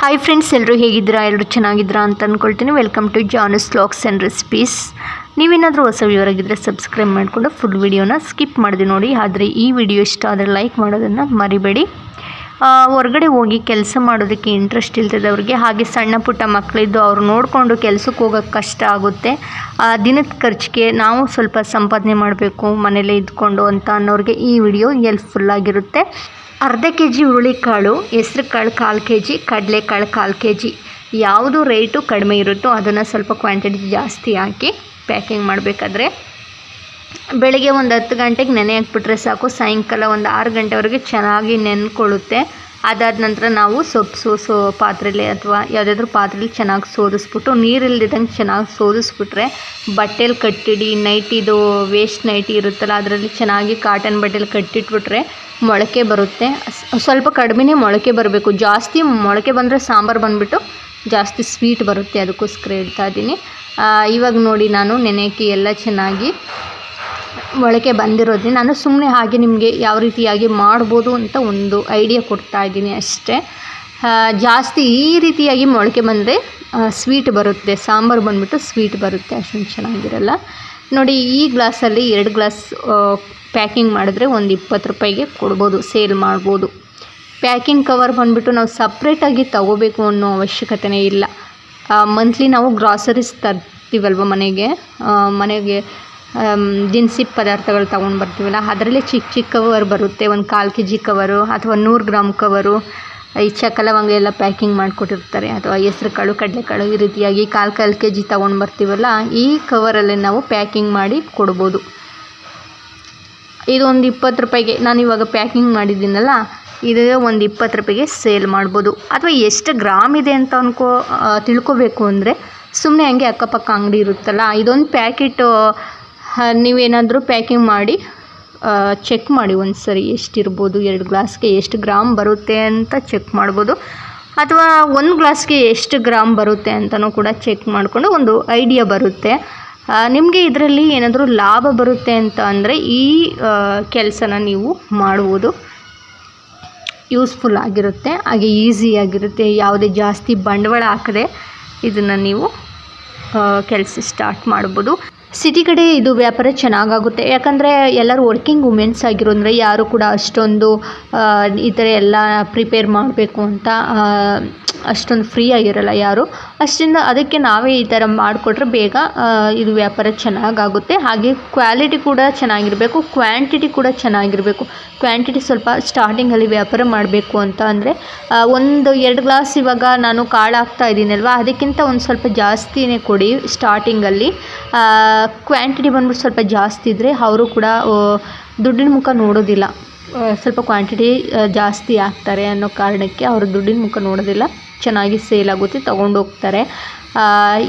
Hi friends ಎಲ್ಲರೂ ಹೇಗಿದ್ದೀರಾ? ಎಲ್ಲರೂ ಚೆನ್ನಾಗಿದ್ದೀರಾ ಅಂತ ಅಂದ್ಕೊಳ್ತೀನಿ welcome to Janus LOX and recipes ನೀವೇನಾದರೂ ಹೊಸ ವಿವರಾಗಿದ್ದರೆ ಸಬ್ಸ್ಕ್ರೈಬ್ ಮಾಡಿಕೊಂಡು ಫುಲ್ ವಿಡಿಯೋನ ಸ್ಕಿಪ್ ಮಾಡಿದೆ ನೋಡಿ. ಆದರೆ ಈ ವಿಡಿಯೋ ಇಷ್ಟ ಆದರೆ ಲೈಕ್ ಮಾಡೋದನ್ನು ಮರಿಬೇಡಿ. ಹೊರಗಡೆ ಹೋಗಿ ಕೆಲಸ ಮಾಡೋದಕ್ಕೆ ಇಂಟ್ರೆಸ್ಟ್ ಇಲ್ದಿದ್ದವ್ರಿಗೆ ಹಾಗೆ ಸಣ್ಣ ಪುಟ್ಟ ಮಕ್ಕಳಿದ್ದು ಅವ್ರು ನೋಡಿಕೊಂಡು ಕೆಲಸಕ್ಕೆ ಹೋಗೋಕ್ಕೆ ಕಷ್ಟ ಆಗುತ್ತೆ. ಆ, ದಿನದ ಖರ್ಚಿಗೆ ನಾವು ಸ್ವಲ್ಪ ಸಂಪಾದನೆ ಮಾಡಬೇಕು ಮನೇಲೇ ಇದ್ಕೊಂಡು ಅಂತ ಅನ್ನೋರಿಗೆ ಈ ವಿಡಿಯೋ ಹೆಲ್ಪ್ಫುಲ್ಲಾಗಿರುತ್ತೆ ಅರ್ಧ ಕೆ ಜಿ ಹುರುಳಿಕಾಳು ಹೆಸ್ರು ಕಾಳು ಕಾಲು ಕೆ ಜಿ ಕಡಲೆಕಾಳು ಕಾಲು ಕೆ ಜಿ ಯಾವುದು ರೇಟು ಕಡಿಮೆ ಇರುತ್ತೋ ಅದನ್ನು ಸ್ವಲ್ಪ ಕ್ವಾಂಟಿಟಿ ಜಾಸ್ತಿ ಹಾಕಿ ಪ್ಯಾಕಿಂಗ್ ಮಾಡಬೇಕಾದ್ರೆ ಬೆಳಗ್ಗೆ ಒಂದು ಹತ್ತು ಗಂಟೆಗೆ ನೆನೆ ಹಾಕ್ಬಿಟ್ರೆ ಸಾಕು. ಸಾಯಂಕಾಲ ಒಂದು ಆರು ಗಂಟೆವರೆಗೆ ಚೆನ್ನಾಗಿ ನೆನ್ಕೊಳ್ಳುತ್ತೆ. ಅದಾದ ನಂತರ ನಾವು ಸೊಪ್ಪು ಸೋಸೋ ಪಾತ್ರೆಲಿ ಅಥವಾ ಯಾವುದಾದ್ರೂ ಪಾತ್ರೆಲಿ ಚೆನ್ನಾಗಿ ಸೋದಿಸ್ಬಿಟ್ಟು, ನೀರಿಲ್ದಿದ್ದಂಗೆ ಚೆನ್ನಾಗಿ ಸೋದಿಸ್ಬಿಟ್ರೆ ಬಟ್ಟೆಲಿ ಕಟ್ಟಿಡಿ ನೈಟಿದು ವೇಸ್ಟ್ ನೈಟಿ ಇರುತ್ತಲ್ಲ, ಅದರಲ್ಲಿ ಚೆನ್ನಾಗಿ ಕಾಟನ್ ಬಟ್ಟೆಲಿ ಕಟ್ಟಿಟ್ಬಿಟ್ರೆ ಮೊಳಕೆ ಬರುತ್ತೆ. ಸ್ವಲ್ಪ ಕಡಿಮೆನೇ ಮೊಳಕೆ ಬರಬೇಕು. ಜಾಸ್ತಿ ಮೊಳಕೆ ಬಂದರೆ ಸಾಂಬಾರು ಬಂದುಬಿಟ್ಟು ಜಾಸ್ತಿ ಸ್ವೀಟ್ ಬರುತ್ತೆ. ಅದಕ್ಕೋಸ್ಕರ ಹೇಳ್ತಾ ಇದ್ದೀನಿ. ಇವಾಗ ನೋಡಿ ನಾನು ನೆನೆಯಕ್ಕೆ ಎಲ್ಲ ಚೆನ್ನಾಗಿ ಮೊಳಕೆ ಬಂದಿರೋದ್ರಿಂದ ನಾನು ಸುಮ್ಮನೆ ಹಾಗೆ ನಿಮಗೆ ಯಾವ ರೀತಿಯಾಗಿ ಮಾಡ್ಬೋದು ಅಂತ ಒಂದು ಐಡಿಯಾ ಕೊಡ್ತಾ ಇದ್ದೀನಿ ಅಷ್ಟೇ. ಜಾಸ್ತಿ ಈ ರೀತಿಯಾಗಿ ಮೊಳಕೆ ಬಂದರೆ ಸ್ವೀಟ್ ಬರುತ್ತೆ. ಸಾಂಬಾರು ಬಂದುಬಿಟ್ಟು ಸ್ವೀಟ್ ಬರುತ್ತೆ. ಅಷ್ಟೊಂದು ಚೆನ್ನಾಗಿರಲ್ಲ. ನೋಡಿ, ಈ ಗ್ಲಾಸಲ್ಲಿ ಎರಡು ಗ್ಲಾಸ್ ಪ್ಯಾಕಿಂಗ್ ಮಾಡಿದ್ರೆ ಒಂದು ಇಪ್ಪತ್ತು ರೂಪಾಯಿಗೆ ಕೊಡ್ಬೋದು. ಸೇಲ್ ಮಾಡ್ಬೋದು. ಪ್ಯಾಕಿಂಗ್ ಕವರ್ ಬಂದುಬಿಟ್ಟು ನಾವು ಸಪ್ರೇಟಾಗಿ ತಗೋಬೇಕು ಅನ್ನೋ ಅವಶ್ಯಕತೆನೇ ಇಲ್ಲ. ಮಂತ್ಲಿ ನಾವು ಗ್ರಾಸರೀಸ್ ತರ್ತೀವಲ್ವ ಮನೆಗೆ? ಮನೆಗೆ ದಿನಸಿ ಪದಾರ್ಥಗಳು ತೊಗೊಂಡು ಬರ್ತೀವಲ್ಲ, ಅದರಲ್ಲೇ ಚಿಕ್ಕ ಚಿಕ್ಕ ಕವರ್ ಬರುತ್ತೆ. ಒಂದು ಕಾಲು ಕೆ ಜಿ ಕವರು ಅಥವಾ ನೂರು ಗ್ರಾಮ್ ಕವರು ಈ ಚಕ್ಕೆ ಲವಂಗ ಎಲ್ಲ ಪ್ಯಾಕಿಂಗ್ ಮಾಡಿಕೊಟ್ಟಿರ್ತಾರೆ. ಅಥವಾ ಹೆಸ್ರು ಕಾಳು ಕಡಲೆಕಾಳು ಈ ರೀತಿಯಾಗಿ ಕಾಲು ಕಾಲು ಕೆ ಜಿ ತೊಗೊಂಡು ಬರ್ತೀವಲ್ಲ, ಈ ಕವರಲ್ಲೇ ನಾವು ಪ್ಯಾಕಿಂಗ್ ಮಾಡಿ ಕೊಡ್ಬೋದು. ಇದೊಂದು ಇಪ್ಪತ್ತು ರೂಪಾಯಿಗೆ, ನಾನು ಇವಾಗ ಪ್ಯಾಕಿಂಗ್ ಮಾಡಿದ್ದೀನಲ್ಲ, ಇದು ಒಂದು ಇಪ್ಪತ್ತು ರೂಪಾಯಿಗೆ ಸೇಲ್ ಮಾಡ್ಬೋದು. ಅಥವಾ ಎಷ್ಟು ಗ್ರಾಮ್ ಇದೆ ಅಂತ ಅನ್ಕೋ ತಿಳ್ಕೋಬೇಕು ತಿಳ್ಕೊಬೇಕು ಅಂದರೆ ಸುಮ್ಮನೆ ಹಂಗೆ ಅಕ್ಕಪಕ್ಕ ಅಂಗಡಿ ಇರುತ್ತಲ್ಲ, ಇದೊಂದು ಪ್ಯಾಕೆಟು ನೀವೇನಾದರೂ ಪ್ಯಾಕಿಂಗ್ ಮಾಡಿ ಚೆಕ್ ಮಾಡಿ ಒಂದು ಸರಿ ಎಷ್ಟಿರ್ಬೋದು, ಎರಡು ಗ್ಲಾಸ್ಗೆ ಎಷ್ಟು ಗ್ರಾಮ್ ಬರುತ್ತೆ ಅಂತ ಚೆಕ್ ಮಾಡ್ಬೋದು. ಅಥವಾ ಒಂದು ಗ್ಲಾಸ್ಗೆ ಎಷ್ಟು ಗ್ರಾಮ್ ಬರುತ್ತೆ ಅಂತಲೂ ಕೂಡ ಚೆಕ್ ಮಾಡಿಕೊಂಡು ಒಂದು ಐಡಿಯಾ ಬರುತ್ತೆ. ನಿಮಗೆ ಇದರಲ್ಲಿ ಏನಾದರೂ ಲಾಭ ಬರುತ್ತೆ ಅಂತ ಅಂದರೆ ಈ ಕೆಲಸನ ನೀವು ಮಾಡುವುದು ಯೂಸ್ಫುಲ್ ಆಗಿರುತ್ತೆ, ಹಾಗೆ ಈಸಿಯಾಗಿರುತ್ತೆ ಯಾವುದೇ ಜಾಸ್ತಿ ಬಂಡವಾಳ ಹಾಕದೆ ಇದನ್ನು ನೀವು ಕೆಲಸ ಸ್ಟಾರ್ಟ್ ಮಾಡ್ಬೋದು. ಸಿಟಿ ಕಡೆ ಇದು ವ್ಯಾಪಾರ ಚೆನ್ನಾಗಾಗುತ್ತೆ. ಯಾಕಂದರೆ ಎಲ್ಲರೂ ವರ್ಕಿಂಗ್ ವುಮೆನ್ಸ್ ಆಗಿರೋದ್ರೆ ಯಾರು ಕೂಡ ಅಷ್ಟೊಂದು ಈ ಥರ ಎಲ್ಲ ಪ್ರಿಪೇರ್ ಮಾಡಬೇಕು ಅಂತ ಅಷ್ಟೊಂದು ಫ್ರೀ ಆಗಿರಲ್ಲ ಯಾರು. ಅಷ್ಟರಿಂದ ಅದಕ್ಕೆ ನಾವೇ ಈ ಥರ ಮಾಡಿಕೊಟ್ರೆ ಬೇಗ ಇದು ವ್ಯಾಪಾರ ಚೆನ್ನಾಗಾಗುತ್ತೆ. ಹಾಗೆ ಕ್ವಾಲಿಟಿ ಕೂಡ ಚೆನ್ನಾಗಿರಬೇಕು ಕ್ವಾಂಟಿಟಿ ಕೂಡ ಚೆನ್ನಾಗಿರಬೇಕು. ಕ್ವಾಂಟಿಟಿ ಸ್ವಲ್ಪ ಸ್ಟಾರ್ಟಿಂಗಲ್ಲಿ ವ್ಯಾಪಾರ ಮಾಡಬೇಕು ಅಂತ ಅಂದರೆ ಒಂದು ಎರಡು ಗ್ಲಾಸ್ ಇವಾಗ ನಾನು ಕಾಳು ಹಾಕ್ತಾ ಇದ್ದೀನಲ್ವ, ಅದಕ್ಕಿಂತ ಒಂದು ಸ್ವಲ್ಪ ಜಾಸ್ತಿನೇ ಕೊಡಿ ಸ್ಟಾರ್ಟಿಂಗಲ್ಲಿ ಕ್ವಾಂಟಿಟಿ ಬಂದ್ಬಿಟ್ಟು ಸ್ವಲ್ಪ ಜಾಸ್ತಿ ಇದ್ದರೆ ಅವರು ಕೂಡ ದುಡ್ಡಿನ ಮುಖ ನೋಡೋದಿಲ್ಲ. ಸ್ವಲ್ಪ ಕ್ವಾಂಟಿಟಿ ಜಾಸ್ತಿ ಹಾಕ್ತಾರೆ ಅನ್ನೋ ಕಾರಣಕ್ಕೆ ಅವರು ದುಡ್ಡಿನ ಮುಖ ನೋಡೋದಿಲ್ಲ. ಚೆನ್ನಾಗಿ ಸೇಲ್ ಆಗುತ್ತೆ, ತೊಗೊಂಡು ಹೋಗ್ತಾರೆ.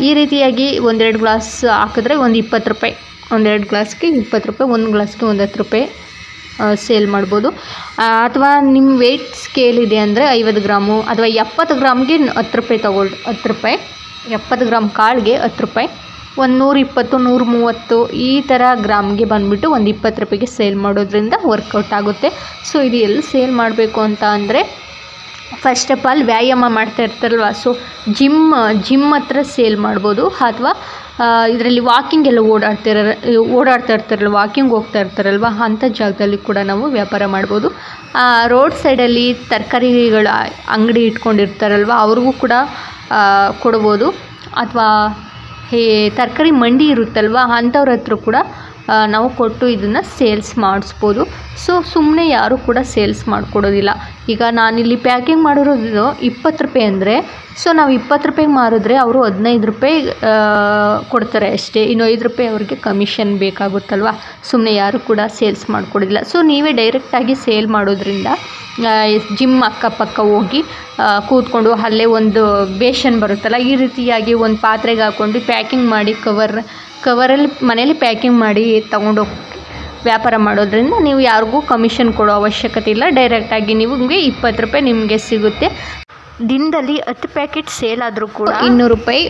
ಈ ರೀತಿಯಾಗಿ ಒಂದೆರಡು ಗ್ಲಾಸ್ ಹಾಕಿದ್ರೆ ಒಂದು ಇಪ್ಪತ್ತು ರೂಪಾಯಿ. ಒಂದೆರಡು ಗ್ಲಾಸ್ಗೆ ಇಪ್ಪತ್ತು ರೂಪಾಯಿ, ಒಂದು ಗ್ಲಾಸ್ಗೆ ಒಂದು ಹತ್ತು ರೂಪಾಯಿ ಸೇಲ್ ಮಾಡ್ಬೋದು. ಅಥವಾ ನಿಮ್ಮ ವೆಯ್ಟ್ ಸ್ಕೇಲ್ ಇದೆ ಅಂದರೆ ಐವತ್ತು ಗ್ರಾಮು, ಅಥವಾ ಎಪ್ಪತ್ತು ಗ್ರಾಮ್ಗೆ ಹತ್ತು ರೂಪಾಯಿ ತಗೊಳ್, ಹತ್ತು ರೂಪಾಯಿ, ಎಪ್ಪತ್ತು ಗ್ರಾಮ್ ಕಾಳಿಗೆ ಹತ್ತು ರೂಪಾಯಿ. ಒಂದು ನೂರ ಇಪ್ಪತ್ತು ನೂರ ಮೂವತ್ತು ಈ ಥರ ಗ್ರಾಮ್ಗೆ ಬಂದುಬಿಟ್ಟು ಒಂದು ಇಪ್ಪತ್ತು ರೂಪಾಯಿಗೆ ಸೇಲ್ ಮಾಡೋದ್ರಿಂದ ವರ್ಕೌಟ್ ಆಗುತ್ತೆ. ಸೊ, ಇದು ಎಲ್ಲಿ ಸೇಲ್ ಮಾಡಬೇಕು ಅಂತ ಅಂದರೆ ಫಸ್ಟ್ ಆಫ್ ಆಲ್ ವ್ಯಾಯಾಮ ಮಾಡ್ತಾ ಇರ್ತಾರಲ್ವ? ಸೊ ಜಿಮ್ ಜಿಮ್ ಹತ್ರ ಸೇಲ್ ಮಾಡ್ಬೋದು. ಅಥವಾ ಇದರಲ್ಲಿ ವಾಕಿಂಗ್ ಎಲ್ಲ ಓಡಾಡ್ತಿರ ಓಡಾಡ್ತಾ ಇರ್ತಾರಲ್ಲ ವಾಕಿಂಗ್ ಹೋಗ್ತಾ ಇರ್ತಾರಲ್ವ? ಅಂಥ ಜಾಗದಲ್ಲಿ ಕೂಡ ನಾವು ವ್ಯಾಪಾರ ಮಾಡ್ಬೋದು. ರೋಡ್ ಸೈಡಲ್ಲಿ ತರಕಾರಿಗಳ ಅಂಗಡಿ ಇಟ್ಕೊಂಡಿರ್ತಾರಲ್ವ? ಅವ್ರಿಗೂ ಕೂಡ ಕೊಡ್ಬೋದು. ಅಥವಾ ಹೇ, ತರಕಾರಿ ಮಂಡಿ ಇರುತ್ತಲ್ವ? ಅಂಥವ್ರ ಹತ್ರ ಕೂಡ ನಾವು ಕೊಟ್ಟು ಇದನ್ನು ಸೇಲ್ಸ್ ಮಾಡಿಸ್ಬೋದು. ಸೊ ಸುಮ್ಮನೆ ಯಾರೂ ಕೂಡ ಸೇಲ್ಸ್ ಮಾಡಿಕೊಡೋದಿಲ್ಲ. ಈಗ ನಾನಿಲ್ಲಿ ಪ್ಯಾಕಿಂಗ್ ಮಾಡಿರೋದು ಇಪ್ಪತ್ತು ರೂಪಾಯಿ ಅಂದರೆ ಸೊ ನಾವು ಇಪ್ಪತ್ತು ರೂಪಾಯಿಗೆ ಮಾರಿದ್ರೆ ಅವರು ಹದಿನೈದು ರೂಪಾಯಿ ಕೊಡ್ತಾರೆ ಅಷ್ಟೇ. ಇನ್ನು ಐದು ರೂಪಾಯಿ ಅವ್ರಿಗೆ ಕಮಿಷನ್ ಬೇಕಾಗುತ್ತಲ್ವ? ಸುಮ್ಮನೆ ಯಾರು ಕೂಡ ಸೇಲ್ಸ್ ಮಾಡಿಕೊಡೋದಿಲ್ಲ. ಸೊ ನೀವೇ ಡೈರೆಕ್ಟಾಗಿ ಸೇಲ್ ಮಾಡೋದ್ರಿಂದ ಜಿಮ್ ಅಕ್ಕಪಕ್ಕ ಹೋಗಿ ಕೂತ್ಕೊಂಡು ಅಲ್ಲೇ ಒಂದು ಬೇಷನ್ ಬರುತ್ತಲ್ಲ, ಈ ರೀತಿಯಾಗಿ ಒಂದು ಪಾತ್ರೆಗೆ ಹಾಕ್ಕೊಂಡು ಪ್ಯಾಕಿಂಗ್ ಮಾಡಿ ಕವರ್ ಕವರಲ್ಲಿ ಮನೇಲಿ ಪ್ಯಾಕಿಂಗ್ ಮಾಡಿ ತಗೊಂಡೋಗಿ ವ್ಯಾಪಾರ ಮಾಡೋದ್ರಿಂದ ನೀವು ಯಾರಿಗೂ ಕಮಿಷನ್ ಕೊಡೋ ಅವಶ್ಯಕತೆ ಇಲ್ಲ. ಡೈರೆಕ್ಟಾಗಿ ನಿಮಗೆ ಇಪ್ಪತ್ತು ರೂಪಾಯಿ ನಿಮಗೆ ಸಿಗುತ್ತೆ. ದಿನದಲ್ಲಿ ಹತ್ತು ಪ್ಯಾಕೆಟ್ ಸೇಲ್ ಆದರೂ ಕೂಡ ಇನ್ನೂರು ರೂಪಾಯಿ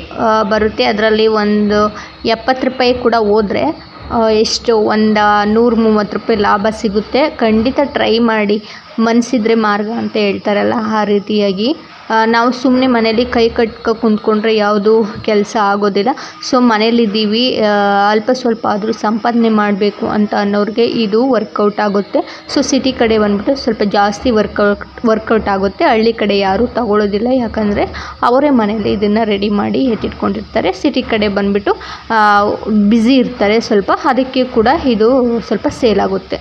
ಬರುತ್ತೆ. ಅದರಲ್ಲಿ ಒಂದು ಎಪ್ಪತ್ತು ರೂಪಾಯಿ ಕೂಡ ಹೋದರೆ ಎಷ್ಟು, ಒಂದು ನೂರ ಮೂವತ್ತು ರೂಪಾಯಿ ಲಾಭ ಸಿಗುತ್ತೆ. ಖಂಡಿತ ಟ್ರೈ ಮಾಡಿ. ಮನಸ್ಸಿದ್ರೆ ಮಾರ್ಗ ಅಂತ ಹೇಳ್ತಾರಲ್ಲ, ಆ ರೀತಿಯಾಗಿ. ನಾವು ಸುಮ್ಮನೆ ಮನೇಲಿ ಕೈ ಕಟ್ಕೊ ಕುಂತ್ಕೊಂಡ್ರೆ ಯಾವುದು ಕೆಲಸ ಆಗೋದಿಲ್ಲ. ಸೊ ಮನೇಲಿದ್ದೀವಿ ಅಲ್ಪ ಸ್ವಲ್ಪ ಆದರೂ ಸಂಪಾದನೆ ಮಾಡಬೇಕು ಅಂತ ಅನ್ನೋರಿಗೆ ಇದು ವರ್ಕೌಟ್ ಆಗುತ್ತೆ. ಸೊ ಸಿಟಿ ಕಡೆ ಬಂದ್ಬಿಟ್ಟು ಸ್ವಲ್ಪ ಜಾಸ್ತಿ ವರ್ಕೌಟ್ ವರ್ಕೌಟ್ ಆಗುತ್ತೆ. ಹಳ್ಳಿ ಕಡೆ ಯಾರೂ ತಗೊಳ್ಳೋದಿಲ್ಲ ಯಾಕಂದರೆ ಅವರೇ ಮನೇಲಿ ಇದನ್ನು ರೆಡಿ ಮಾಡಿ ಎತ್ತಿಟ್ಕೊಂಡಿರ್ತಾರೆ. ಸಿಟಿ ಕಡೆ ಬಂದುಬಿಟ್ಟು ಬ್ಯುಸಿ ಇರ್ತಾರೆ ಸ್ವಲ್ಪ. ಅದಕ್ಕೆ ಕೂಡ ಇದು ಸ್ವಲ್ಪ ಸೇಲ್ ಆಗುತ್ತೆ.